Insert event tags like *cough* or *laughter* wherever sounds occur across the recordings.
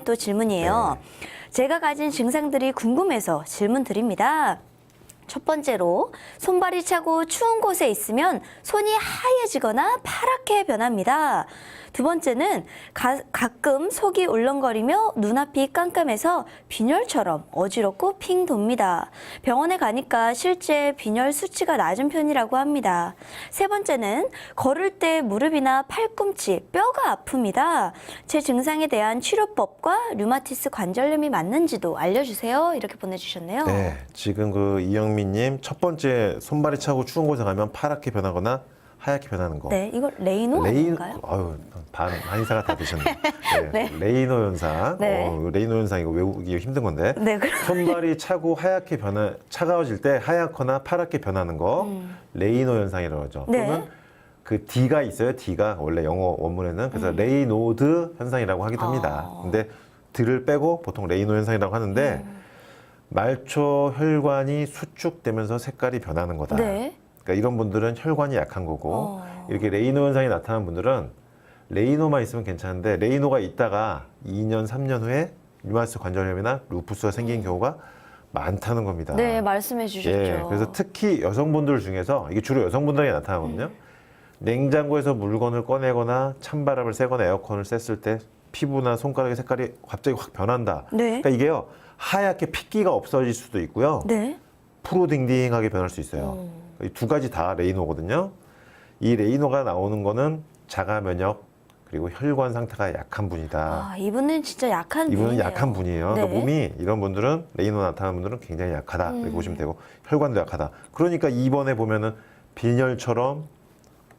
또 질문이에요. 제가 가진 증상들이 궁금해서 질문 드립니다. 첫 번째로 손발이 차고 추운 곳에 있으면 손이 하얘지거나 파랗게 변합니다. 두 번째는 가, 가끔 속이 울렁거리며 눈앞이 깜깜해서 빈혈처럼 어지럽고 핑 돕니다. 병원에 가니까 실제 빈혈 수치가 낮은 편이라고 합니다. 세 번째는 걸을 때 무릎이나 팔꿈치, 뼈가 아픕니다. 제 증상에 대한 치료법과 류마티스 관절염이 맞는지도 알려주세요. 이렇게 보내주셨네요. 네, 지금 그 이영 민님 첫 번째 손발이 차고 추운 곳에 가면 파랗게 변하거나 하얗게 변하는 거. 네, 이거 레이노 아닌가요? 아유, 반, 한의사가 다 되셨네. *laughs* 네. 네. 레이노 현상. 네. 어, 레이노 현상 이거 외우기 힘든 건데. 네, 그럼 손발이 차고 하얗게 변하, 차가워질 때 하얗거나 파랗게 변하는 거, 레이노 현상이라고 하죠. 음. 네. 또는 그 D가 있어요. D가 원래 영어 원문에는 그래서 레이노드 현상이라고 하기도 합니다. 음. 아. 근데 드를 빼고 보통 레이노 현상이라고 하는데 음. 말초 혈관이 수축되면서 색깔이 변하는 거다. 네. 그러니까 이런 분들은 혈관이 약한 거고 어. 이렇게 레이노 현상이 나타나는 분들은 레이노만 있으면 괜찮은데 레이노가 있다가 2년, 3년 후에 류마티스 관절염이나 루푸스가 생긴 경우가 많다는 겁니다. 네, 말씀해 주셨죠. 예, 그래서 특히 여성분들 중에서 이게 주로 여성분들에게 나타나거든요. 음. 냉장고에서 물건을 꺼내거나 찬바람을 쐬거나 에어컨을 쐈을 때 피부나 손가락의 색깔이 갑자기 확 변한다. 네. 그러니까 이게요 하얗게 핏기가 없어질 수도 있고요. 네. 푸르딩딩하게 변할 수 있어요. 음. 이두 가지 다 레이노거든요. 이 레이노가 나오는 거는 자가 면역 그리고 혈관 상태가 약한 분이다. 아, 이분은 진짜 약한 이분은 분이네요. 약한 분이에요. 네. 그러니까 몸이 이런 분들은 레이노 나타나는 분들은 굉장히 약하다 이렇게 음. 보시면 되고 혈관도 약하다. 그러니까 이번에 보면은 빈혈처럼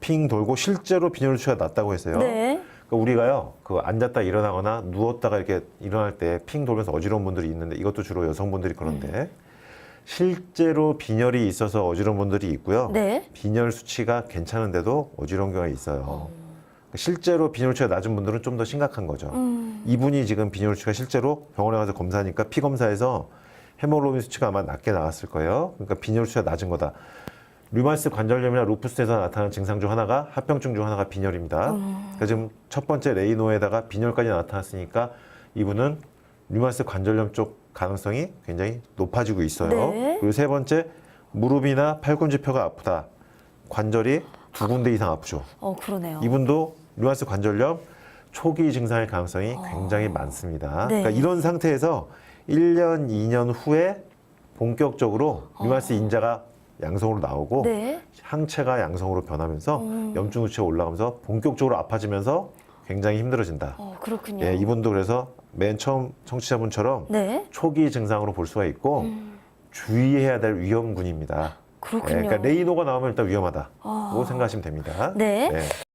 핑 돌고 실제로 빈혈 수치가 낮다고 했어요. 네. 그러니까 우리가요 그 앉았다 일어나거나 누웠다가 이렇게 일어날 때 핑 돌면서 어지러운 분들이 있는데 이것도 주로 여성분들이 그런데 음. 실제로 빈혈이 있어서 어지러운 분들이 있고요. 네. 빈혈 수치가 괜찮은데도 어지러운 경우가 있어요. 실제로 빈혈 수치가 낮은 분들은 좀 더 심각한 거죠. 음. 이분이 지금 빈혈 수치가 실제로 병원에 가서 검사하니까 피 검사에서 헤모글로빈 수치가 아마 낮게 나왔을 거예요. 그러니까 빈혈 수치가 낮은 거다. 류마티스 관절염이나 루푸스에서 나타나는 증상 중 하나가 합병증 중 하나가 빈혈입니다. 그러니까 지금 첫 번째 레이노에다가 빈혈까지 나타났으니까 이분은 류마티스 관절염 쪽 가능성이 굉장히 높아지고 있어요. 네. 그리고 세 번째 무릎이나 팔꿈치뼈가 아프다. 관절이 두 군데 이상 아프죠. 어, 그러네요. 이분도 류마티스 관절염 초기 증상일 가능성이 굉장히 많습니다. 아. 네. 그러니까 이런 상태에서 1년, 2년 후에 본격적으로 류마티스 인자가 양성으로 나오고 어. 네. 항체가 양성으로 변하면서 음. 염증 수치가 올라가면서 본격적으로 아파지면서 굉장히 힘들어진다. 어, 그렇군요. 예, 이분도 그래서 맨 처음 청취자분처럼 네. 초기 증상으로 볼 수가 있고 음. 주의해야 될 위험군입니다. 예, 그렇군요. 그러니까 레이노가 나오면 일단 위험하다고 아. 생각하시면 됩니다. 네.